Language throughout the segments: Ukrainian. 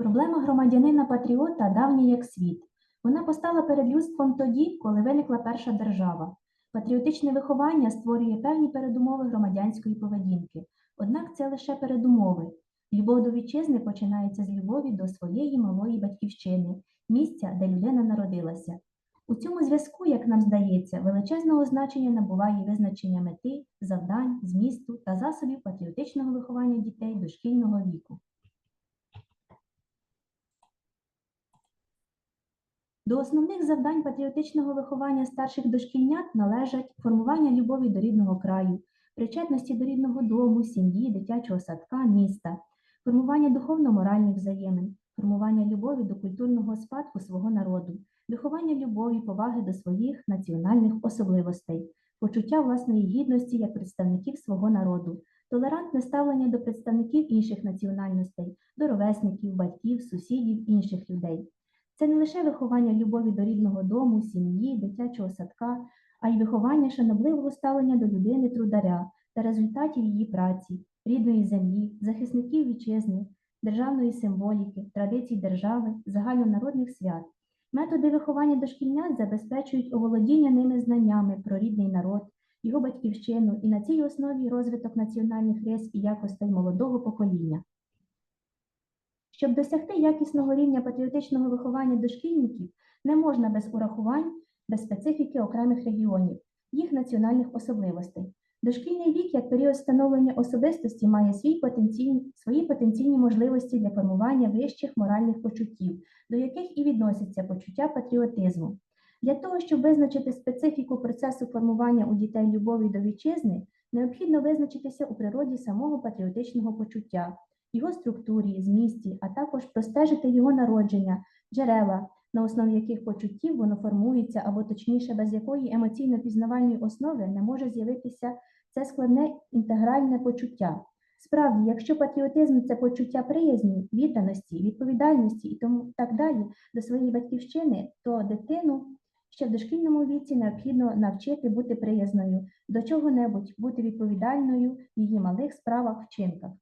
Проблема громадянина-патріота давня як світ. Вона постала перед людством тоді, коли виникла перша держава. Патріотичне виховання створює певні передумови громадянської поведінки. Однак це лише передумови. Любов до вітчизни починається з любові до своєї малої батьківщини, місця, де людина народилася. У цьому зв'язку, як нам здається, величезного значення набуває визначення мети, завдань, змісту та засобів патріотичного виховання дітей дошкільного віку. До основних завдань патріотичного виховання старших дошкільнят належать формування любові до рідного краю, причетності до рідного дому, сім'ї, дитячого садка, міста, формування духовно-моральних взаємин, формування любові до культурного спадку свого народу, виховання любові, поваги до своїх національних особливостей, почуття власної гідності як представників свого народу, толерантне ставлення до представників інших національностей, до ровесників, батьків, сусідів, інших людей. Це не лише виховання любові до рідного дому, сім'ї, дитячого садка, а й виховання шанобливого ставлення до людини трударя та результатів її праці, рідної землі, захисників вітчизни, державної символіки, традицій держави, загальнонародних свят. Методи виховання дошкільнят забезпечують оволодіння ними знаннями про рідний народ, його батьківщину і на цій основі розвиток національних рис і якостей молодого покоління. Щоб досягти якісного рівня патріотичного виховання дошкільників, не можна без урахувань, без специфіки окремих регіонів, їх національних особливостей. Дошкільний вік як період становлення особистості має свій потенційні, свої потенційні можливості для формування вищих моральних почуттів, до яких і відноситься почуття патріотизму. Для того, щоб визначити специфіку процесу формування у дітей любові до вітчизни, необхідно визначитися у природі самого патріотичного почуття, його структурі, змісті, а також простежити його народження, джерела, на основі яких почуттів воно формується, або точніше, без якої емоційно-пізнавальної основи не може з'явитися це складне інтегральне почуття. Справді, якщо патріотизм це почуття приязні, відданості, відповідальності і тому так далі до своєї батьківщини, то дитину ще в дошкільному віці необхідно навчити бути приязною до чого-небудь, бути відповідальною в її малих справах, вчинках.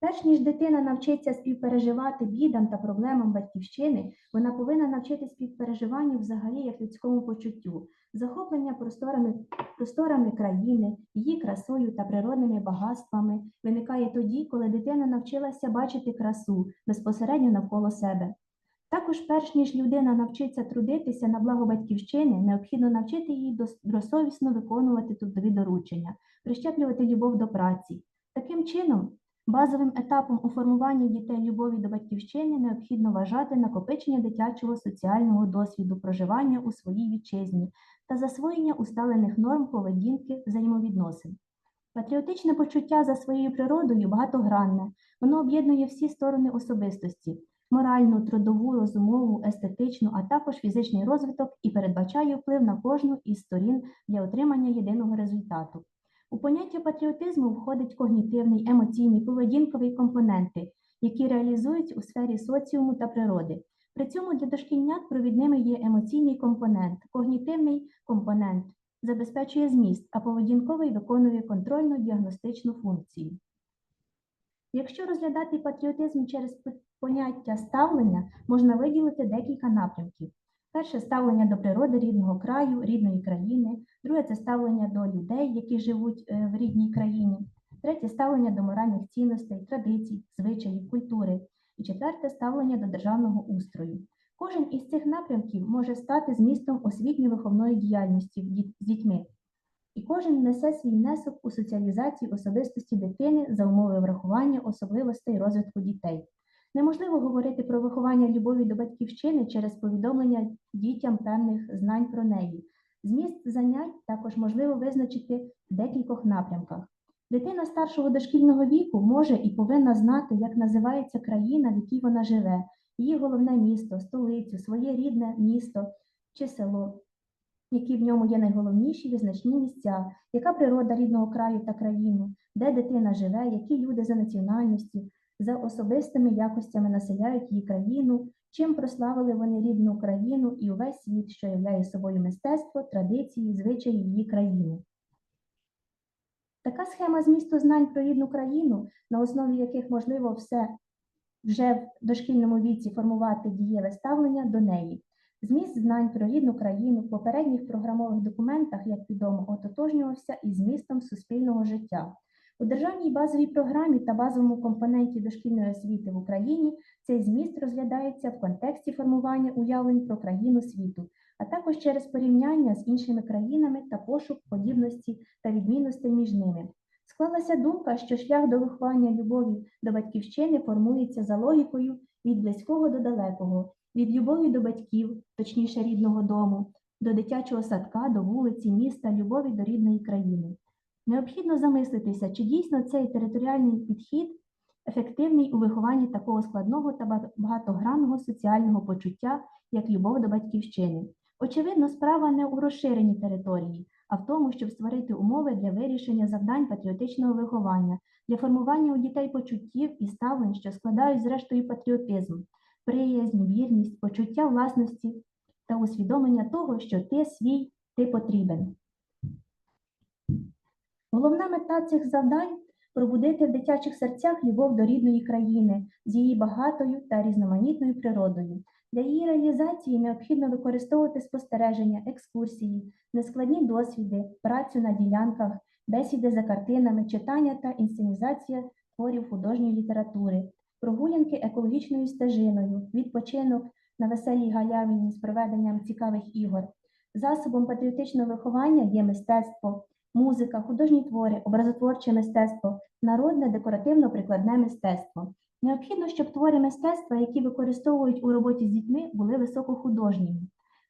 Перш ніж дитина навчиться співпереживати бідам та проблемам батьківщини, вона повинна навчити співпереживанню взагалі як людському почуттю, захоплення просторами, просторами країни, її красою та природними багатствами виникає тоді, коли дитина навчилася бачити красу безпосередньо навколо себе. Також, перш ніж людина навчиться трудитися на благо батьківщини, необхідно навчити її добросовісно виконувати трудові доручення, прищеплювати любов до праці. Таким чином, Базовим етапом у формуванні дітей любові до батьківщини необхідно вважати накопичення дитячого соціального досвіду проживання у своїй вітчизні та засвоєння усталених норм поведінки взаємовідносин. Патріотичне почуття за своєю природою багатогранне, воно об'єднує всі сторони особистості моральну, трудову, розумову, естетичну, а також фізичний розвиток і передбачає вплив на кожну із сторін для отримання єдиного результату. У поняття патріотизму входить когнітивний, емоційний, поведінковий компоненти, які реалізують у сфері соціуму та природи. При цьому для дошкільнят провідними є емоційний компонент, когнітивний компонент забезпечує зміст, а поведінковий виконує контрольно-діагностичну функцію. Якщо розглядати патріотизм через поняття ставлення, можна виділити декілька напрямків. Перше ставлення до природи рідного краю, рідної країни, друге це ставлення до людей, які живуть е, в рідній країні, третє ставлення до моральних цінностей, традицій, звичаїв, культури, і четверте ставлення до державного устрою. Кожен із цих напрямків може стати змістом освітньо-виховної діяльності з дітьми, і кожен несе свій внесок у соціалізацію особистості дитини за умови врахування особливостей розвитку дітей. Неможливо говорити про виховання любові до батьківщини через повідомлення дітям певних знань про неї. Зміст занять також можливо визначити в декількох напрямках. Дитина старшого дошкільного віку може і повинна знати, як називається країна, в якій вона живе, її головне місто, столицю, своє рідне місто чи село, які в ньому є найголовніші визначні місця, яка природа рідного краю та країни, де дитина живе, які люди за національністю, за особистими якостями населяють її країну, чим прославили вони рідну країну і увесь світ, що являє собою мистецтво, традиції, звичаї її країни. Така схема змісту знань про рідну країну, на основі яких можливо все вже в дошкільному віці формувати дієве ставлення до неї. Зміст знань про рідну країну в попередніх програмових документах, як відомо, ототожнювався із змістом суспільного життя. У державній базовій програмі та базовому компоненті дошкільної освіти в Україні цей зміст розглядається в контексті формування уявлень про країну світу, а також через порівняння з іншими країнами та пошук подібності та відмінностей між ними. Склалася думка, що шлях до виховання любові до батьківщини формується за логікою від близького до далекого, від любові до батьків, точніше рідного дому, до дитячого садка, до вулиці, міста, любові до рідної країни. Необхідно замислитися, чи дійсно цей територіальний підхід ефективний у вихованні такого складного та багатогранного соціального почуття, як любов до батьківщини. Очевидно, справа не у розширенні території, а в тому, щоб створити умови для вирішення завдань патріотичного виховання, для формування у дітей почуттів і ставлень, що складають зрештою патріотизм, приязнь, вірність, почуття власності та усвідомлення того, що ти свій, ти потрібен. Головна мета цих завдань пробудити в дитячих серцях любов до рідної країни з її багатою та різноманітною природою. Для її реалізації необхідно використовувати спостереження, екскурсії, нескладні досвіди, працю на ділянках, бесіди за картинами, читання та інсценізація творів художньої літератури, прогулянки екологічною стежиною, відпочинок на веселій галявині з проведенням цікавих ігор. Засобом патріотичного виховання є мистецтво, музика, художні твори, образотворче мистецтво, народне декоративно-прикладне мистецтво. Необхідно, щоб твори мистецтва, які використовують у роботі з дітьми, були високохудожніми.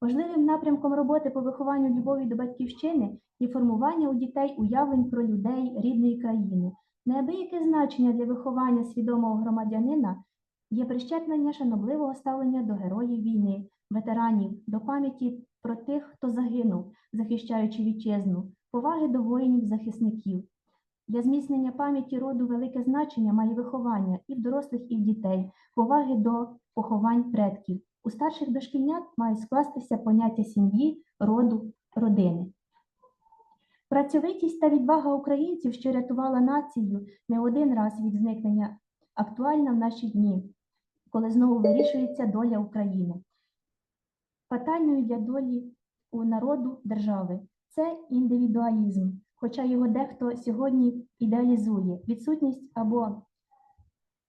Важливим напрямком роботи по вихованню любові до батьківщини є формування у дітей уявлень про людей рідної країни. Неабияке значення для виховання свідомого громадянина є прищеплення шанобливого ставлення до героїв війни, ветеранів, до пам'яті про тих, хто загинув, захищаючи вітчизну, поваги до воїнів-захисників. Для зміцнення пам'яті роду велике значення має виховання і в дорослих, і в дітей, поваги до поховань предків. У старших дошкільнят мають скластися поняття сім'ї, роду, родини. Працьовитість та відвага українців, що рятувала націю не один раз від зникнення, актуальна в наші дні, коли знову вирішується доля України. Фатальною для долі у народу держави це індивідуалізм, хоча його дехто сьогодні ідеалізує, відсутність або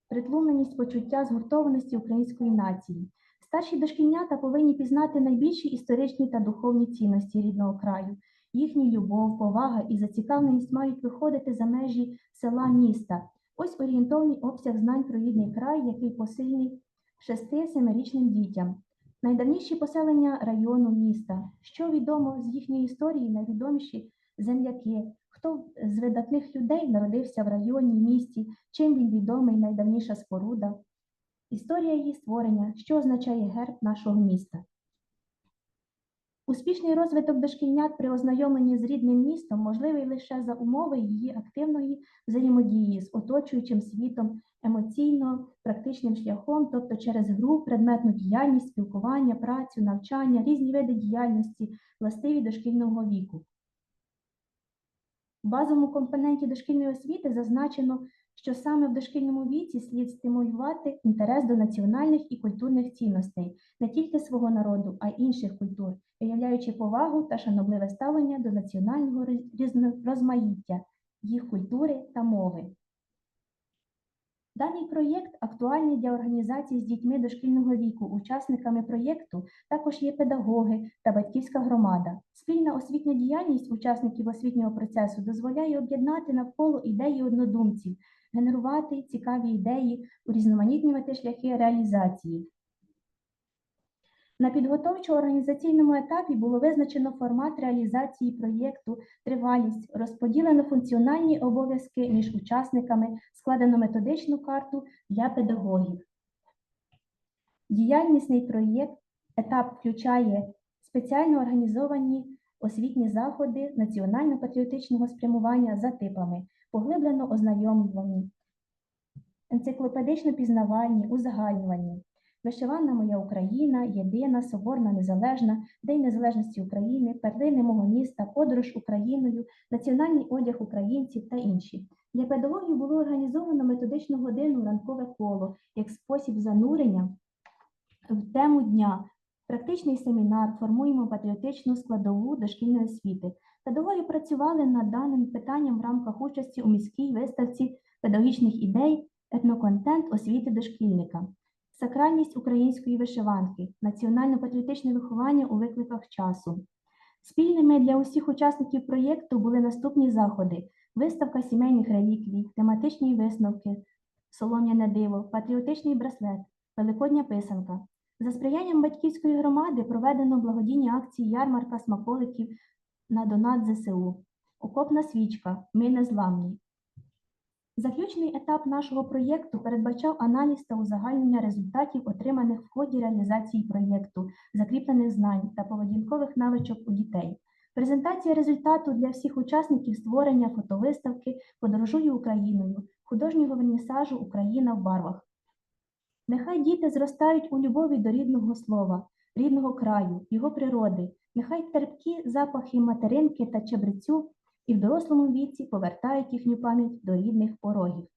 притлумленість почуття згуртованості української нації. Старші дошкільнята повинні пізнати найбільші історичні та духовні цінності рідного краю. Їхні любов, повага і зацікавленість мають виходити за межі села міста. Ось орієнтовний обсяг знань про рідний край, який посильний 6-7-річним дітям. Найдавніші поселення району міста. Що відомо з їхньої історії, найвідоміші земляки. Хто з видатних людей народився в районі, місті, чим він відомий, найдавніша споруда. Історія її створення, що означає герб нашого міста. Успішний розвиток дошкільнят при ознайомленні з рідним містом можливий лише за умови її активної взаємодії з оточуючим світом, емоційно практичним шляхом, тобто через гру, предметну діяльність, спілкування, працю, навчання, різні види діяльності, властиві дошкільного віку. В базовому компоненті дошкільної освіти зазначено, що саме в дошкільному віці слід стимулювати інтерес до національних і культурних цінностей не тільки свого народу, а й інших культур, виявляючи повагу та шанобливе ставлення до національного роз- розмаїття, їх культури та мови. Даний проєкт актуальний для організацій з дітьми дошкільного віку. Учасниками проєкту також є педагоги та батьківська громада. Спільна освітня діяльність учасників освітнього процесу дозволяє об'єднати навколо ідеї однодумців, генерувати цікаві ідеї, урізноманітнювати шляхи реалізації. На підготовчо-організаційному етапі було визначено формат реалізації проєкту, тривалість, розподілено функціональні обов'язки між учасниками, складено методичну карту для педагогів. Діяльнісний проєкт етап включає спеціально організовані освітні заходи національно-патріотичного спрямування за типами, поглиблено ознайомлювані, енциклопедично пізнавальні, узагальнювані. Вишивана моя Україна, єдина, соборна, незалежна, День Незалежності України, перлини мого міста, подорож Україною, національний одяг українців та інші. Для педагогів було організовано методичну годину ранкове коло як спосіб занурення в тему дня. Практичний семінар формуємо патріотичну складову дошкільної освіти. Педагоги працювали над даним питанням в рамках участі у міській виставці педагогічних ідей, етноконтент освіти дошкільника, сакральність української вишиванки, національно-патріотичне виховання у викликах часу. Спільними для усіх учасників проєкту були наступні заходи: виставка сімейних реліквій, тематичні висновки, солом'яне диво, патріотичний браслет, великодня писанка. За сприянням батьківської громади проведено благодійні акції ярмарка смаколиків на донат ЗСУ, окопна свічка, ми незламні. Заключний етап нашого проєкту передбачав аналіз та узагальнення результатів, отриманих в ході реалізації проєкту, закріплених знань та поведінкових навичок у дітей. Презентація результату для всіх учасників створення фотовиставки Подорожую Україною, художнього вернісажу Україна в барвах. Нехай діти зростають у любові до рідного слова, рідного краю, його природи. Нехай терпкі запахи материнки та чебрецю і в дорослому віці повертають їхню пам'ять до рідних порогів.